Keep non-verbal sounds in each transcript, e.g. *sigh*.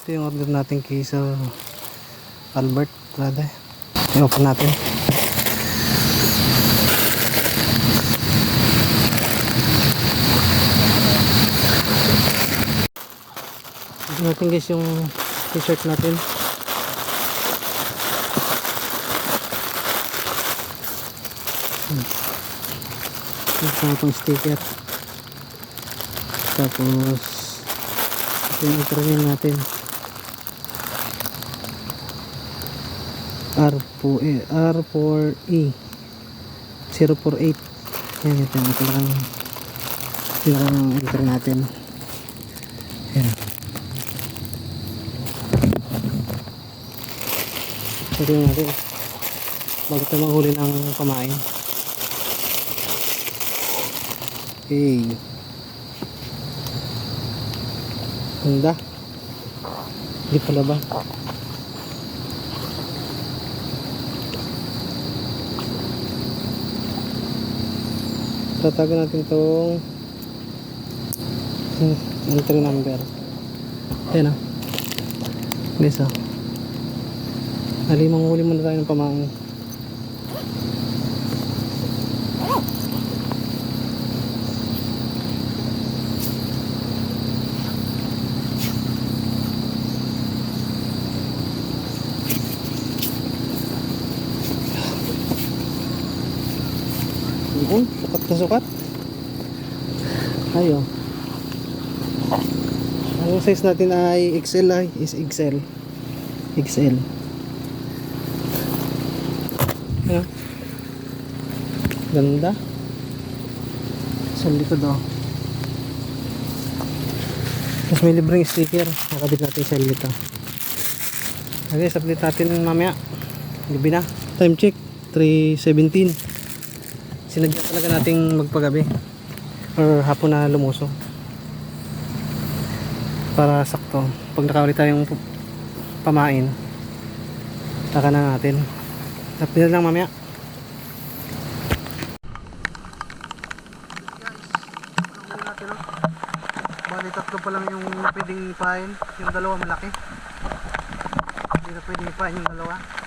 Ito yung order natin kay Sir Albert Trade. I-open natin. Ito natin guys yung t-shirt natin. Hmm. Ito itong sticker. Tapos ito yung interview natin. R4, eh, R4E 048 yan ito yung talagang talagang enter natin yan yung natin. Bago tayo maghuli ng pamain okay ganda. Hindi pala ba tatago natin itong hmm, entry number. Ayan o this o halimang huli muna tayo ng pamang yun sukat na sukat. Ayo. Ang size natin ay XL ay is XL XL Ayan. ganda. Sa likod oh tapos may libreng sticker. Nakabit natin sa oh okay submit natin mamaya. Gabi na. Time check 3.17 sinadya talaga nating magpagabi. Or hapon na lumuso. Para sakto pag nakawali tayong pamain taka na natin. Tapos lang mamaya. Bali tatlo pa lang yung pwedeng ipain. Yung dalawa malaki. Hindi na pwedeng ipain yung dalawa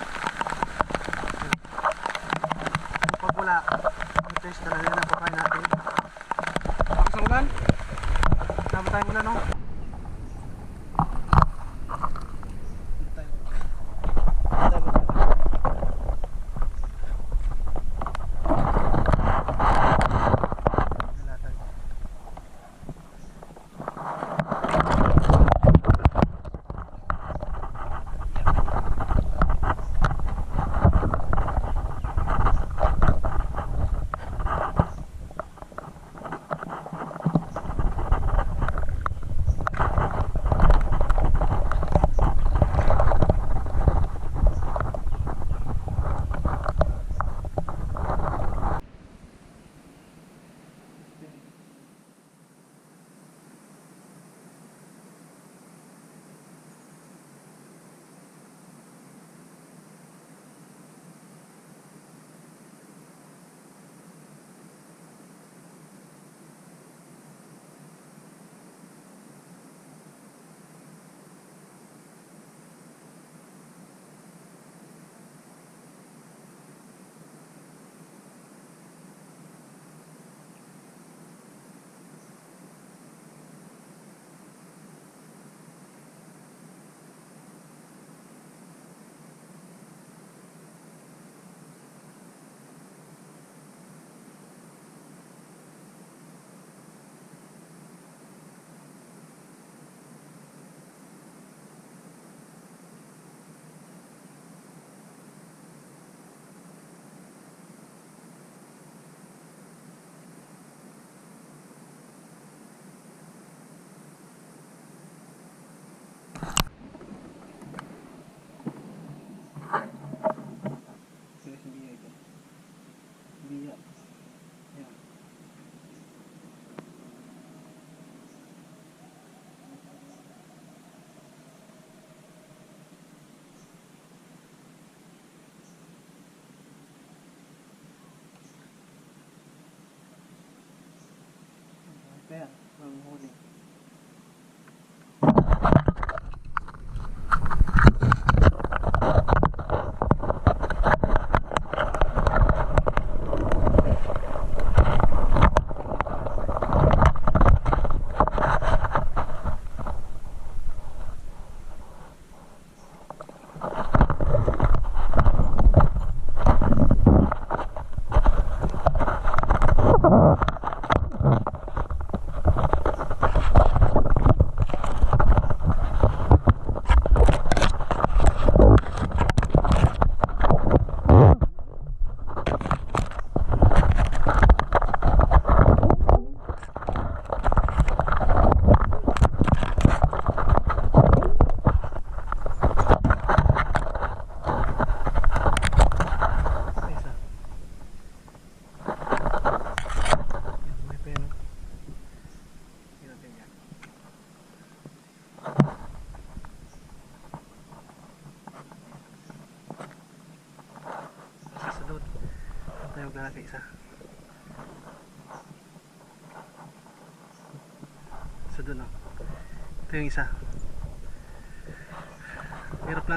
Kaya, ang huli.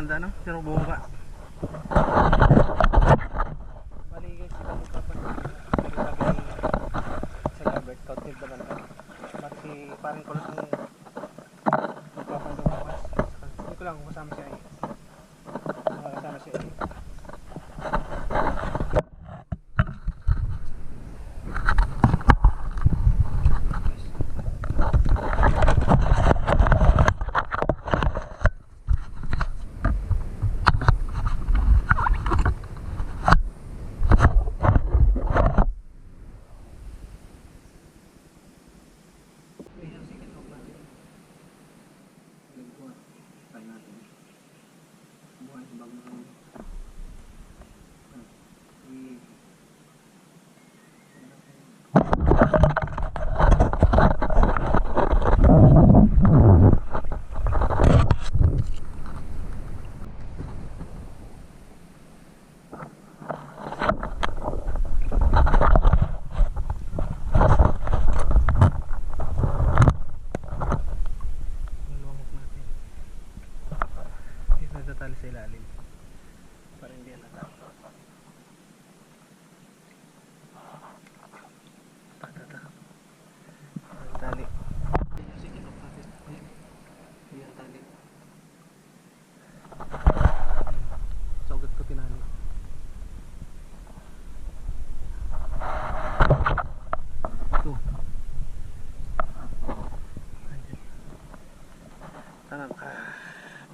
banda no? Sinubuka. Bali guys, ito mo pa sa Albert County naman ka. Bakit si parang kulot ang magpapandong mas. Hindi ko lang kasama siya.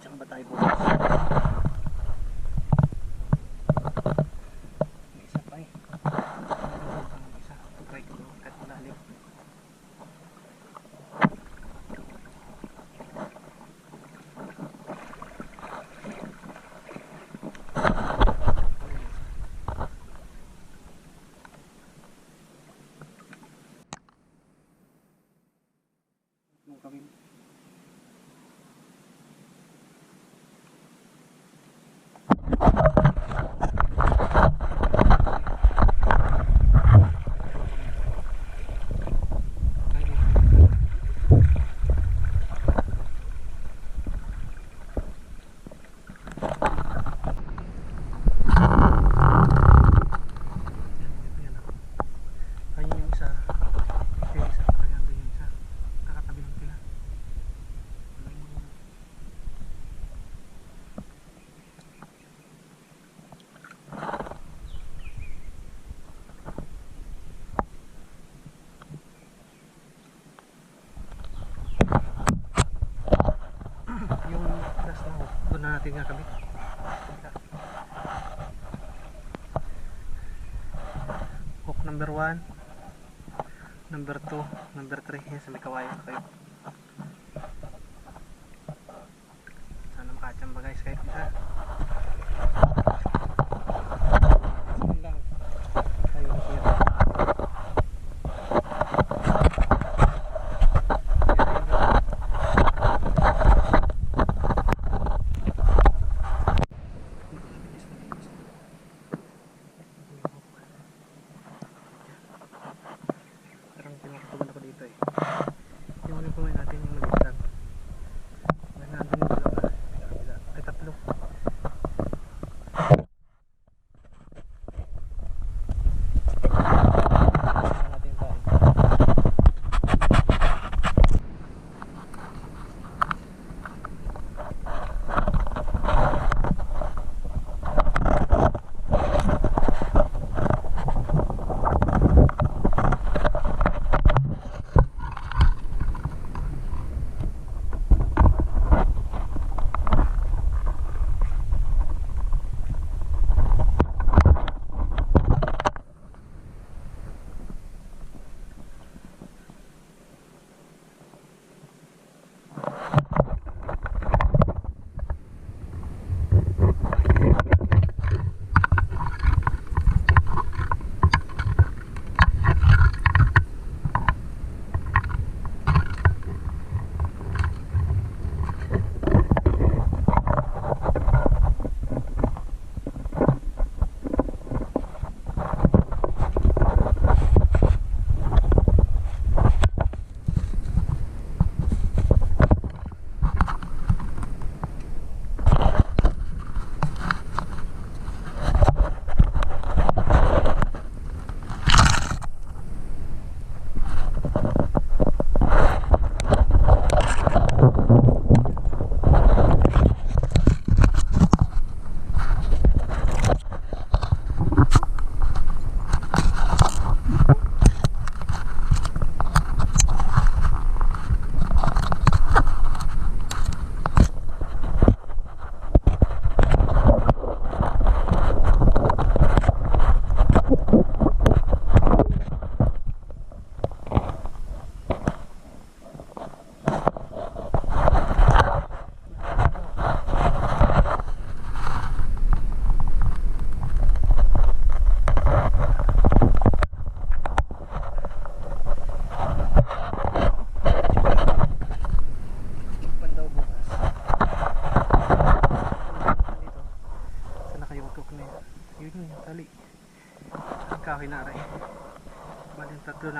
Diyan ba tayo bukas? number 1 number 2 number 3 yan sa may kawayan kayo.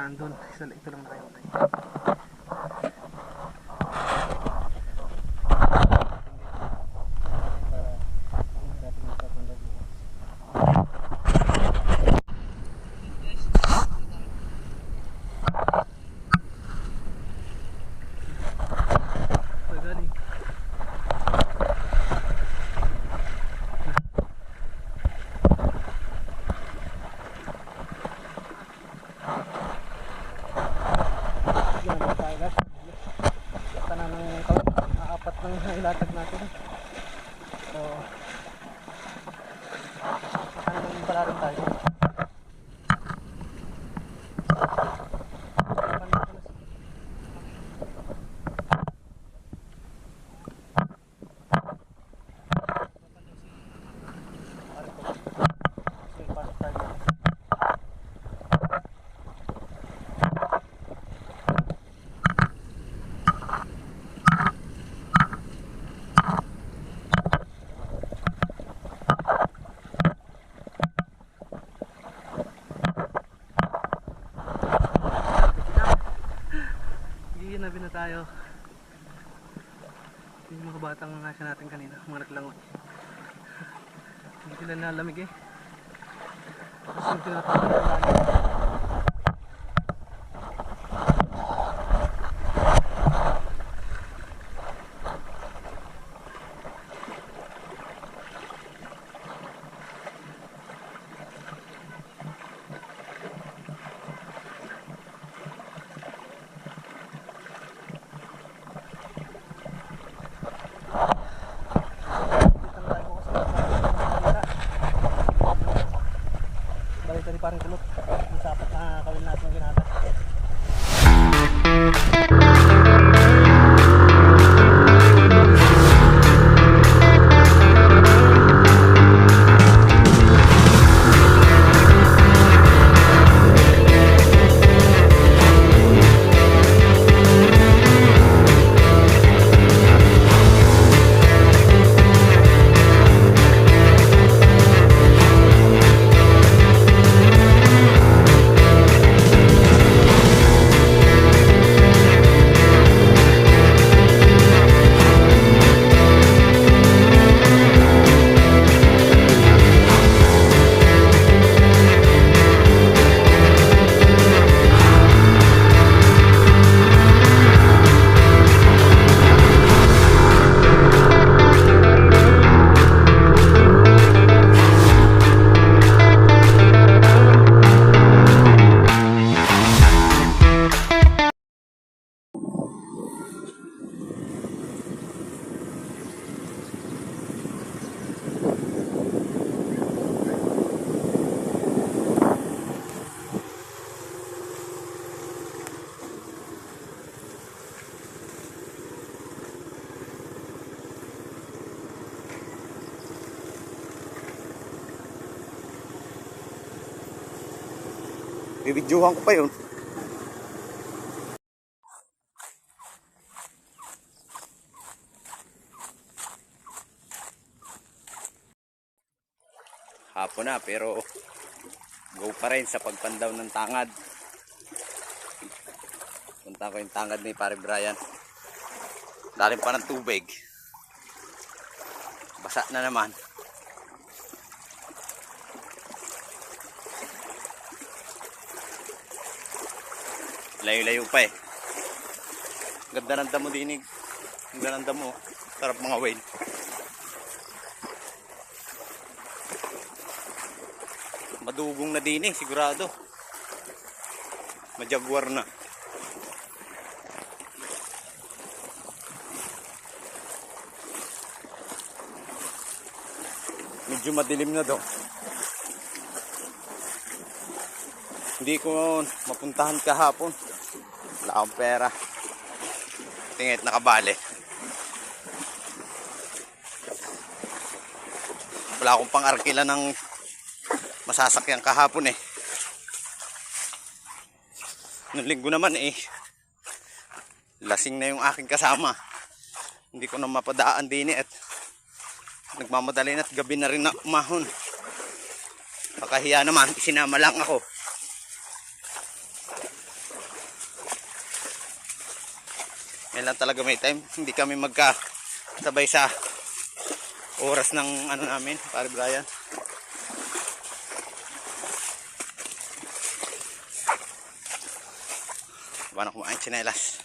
Yung tatlo na andun. Isa, ito lang nakayotay. Pagaling. Yan na tayo guys. Tanan ng kawit. Apat ng ilatag natin. So, tanan ng pala rin tayo. Pasok tayo. Giginabi na tayo. Yung mga batang nasa natin kanina, mga naglangoy. *laughs* Hindi sila nalamig eh. Tapos yung tinatawag na Bibidyohan ko pa yun. Hapon na pero go pa rin sa pagpandaw ng tangad. Punta ko yung tangad ni pare Brian. Dalim pa ng tubig. Basa na naman. Layo-layo pa eh. Ganda ng damo dinig. Ganda ng damo. Sarap mga whale. Madugong na din eh, sigurado. Majagwar na. Medyo madilim na do. Hindi ko mapuntahan kahapon. Wala akong pera. Tingit nakabali. Wala akong pang arkila ng masasakyan kahapon eh. Nung linggo naman eh. Lasing na yung aking kasama. Hindi ko na mapadaan din eh. At nagmamadali na at gabi na rin na umahon. Pakahiya naman, isinama lang ako. Yan lang talaga may time. Hindi kami magka sabay sa oras ng ano namin, pare Brian. Paano kumain chinelas?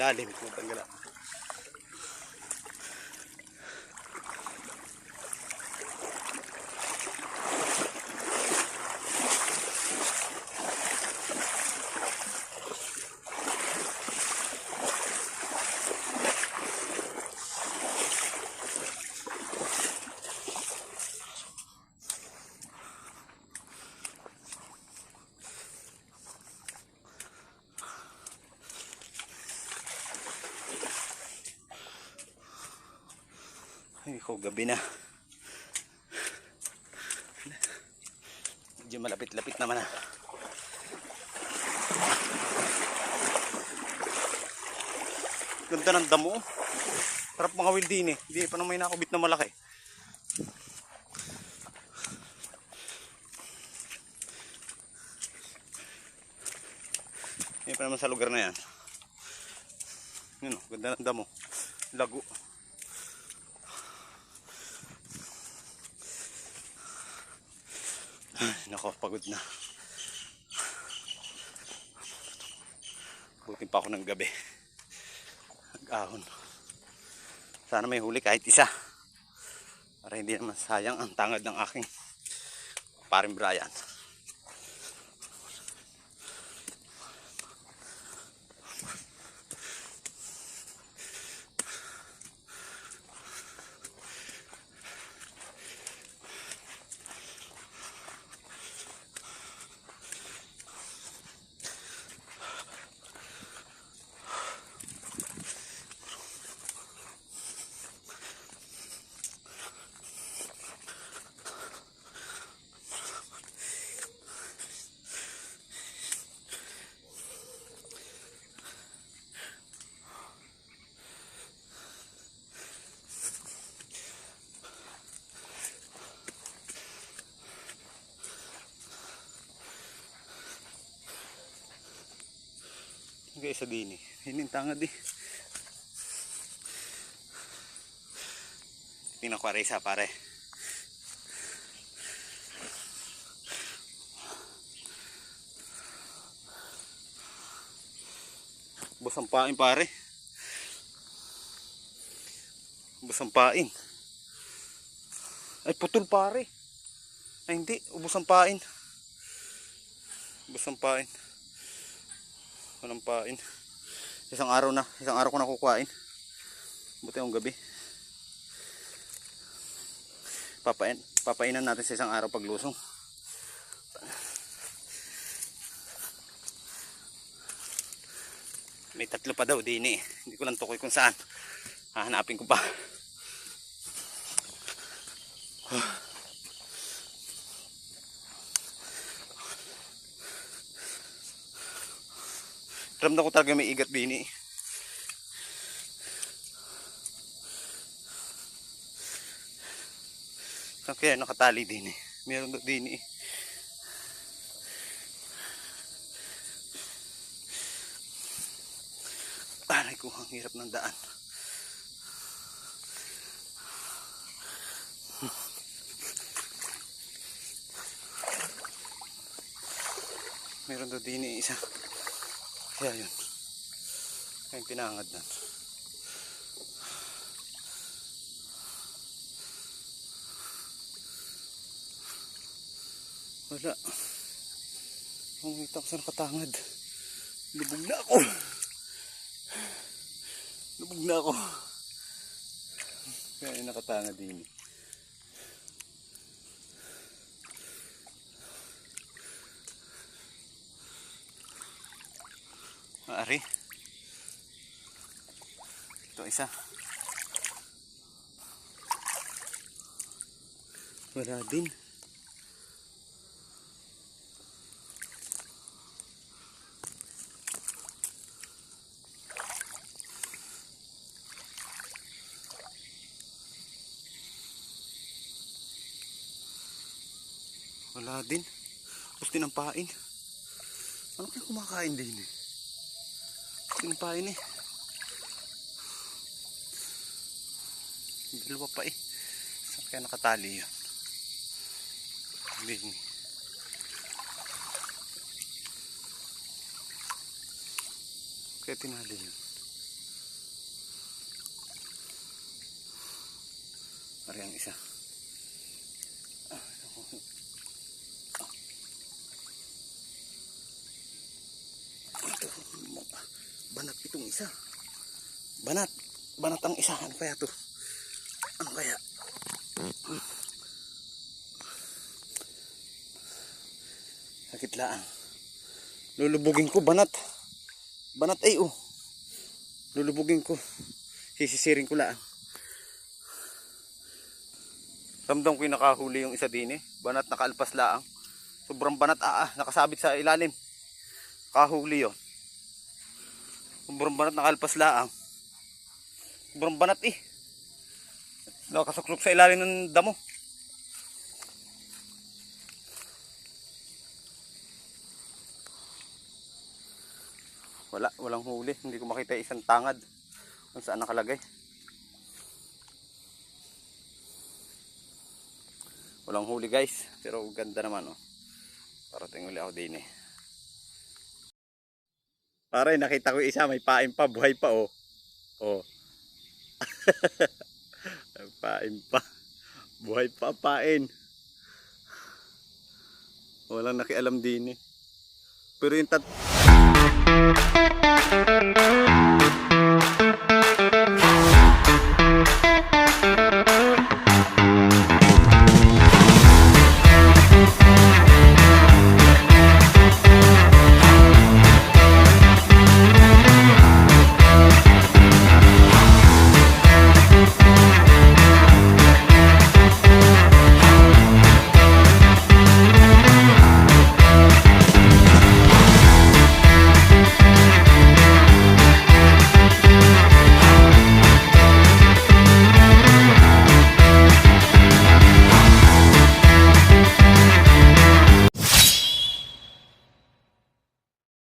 എല്ലാ ലഭിക്കും അങ്ങനെ gabi na. Medyo malapit-lapit naman na. Ganda ng damo. Sarap mga wil din eh. Hindi pa naman nakubit na malaki. Yan pa naman sa lugar na yan. Yun o, ganda ng damo. Lago. Ay, nako, pagod na. Buti pa ako ng gabi. Nag-ahon. Sana may huli kahit isa. Para hindi naman sayang ang tangad ng aking paring Brian. Okay, sa dini. Eh. Tingnan ko Arisa pare. Ubus ang pain pare. Ubus ang pain. Ay putol pare. Ay hindi, ubus ang pain. Walang pain. Isang araw na. Isang araw ko na kukuhain. Buti yung gabi. Papain, papainan natin sa isang araw paglusong. May tatlo pa daw din eh. Hindi ko lang tukoy kung saan. Hahanapin ko pa. Ramdam ko talaga may igat din eh. Saan kaya nakatali din eh. Meron din eh. Aray ko, ang hirap ng daan. Meron daw din eh isa. Kaya yun. Kaya pinangad na. Wala. Pumita ko sa nakatangad. Lubog na ako. Lubog na ako. Kaya nakatangad din. Maari. Ito isa. Wala din. Wala din. Gusto ng pain. Ano kaya kumakain din eh? Gusto ng pain eh. Dalawa pa eh. Saan kaya nakatali yun? Hindi. Kaya tinali yun. Ari ang isa. Ah, ako. Ito, banat itong isa. Banat. Banat ang isa. Ano kaya to? Ano kaya? Sakit laan. Lulubugin ko banat. Banat ay oh. Lulubugin ko. Sisisiring ko laan. Ramdam ko yung nakahuli yung isa din eh. Banat nakaalpas laang. Sobrang banat ah, ah nakasabit sa ilalim. Kahuli yun. Sobrang banat nakaalpas laang. Sobrang banat eh. Nakasuklok sa ilalim ng damo. Wala, walang huli. Hindi ko makita isang tangad kung saan nakalagay. Walang huli guys. Pero ganda naman oh. Parating uli ako din eh. Pare, nakita ko isa, may pain pa, buhay pa oh. Oh. *laughs* Pain pa. Buhay pa pain. Walang nakialam din eh. Pero yung tat...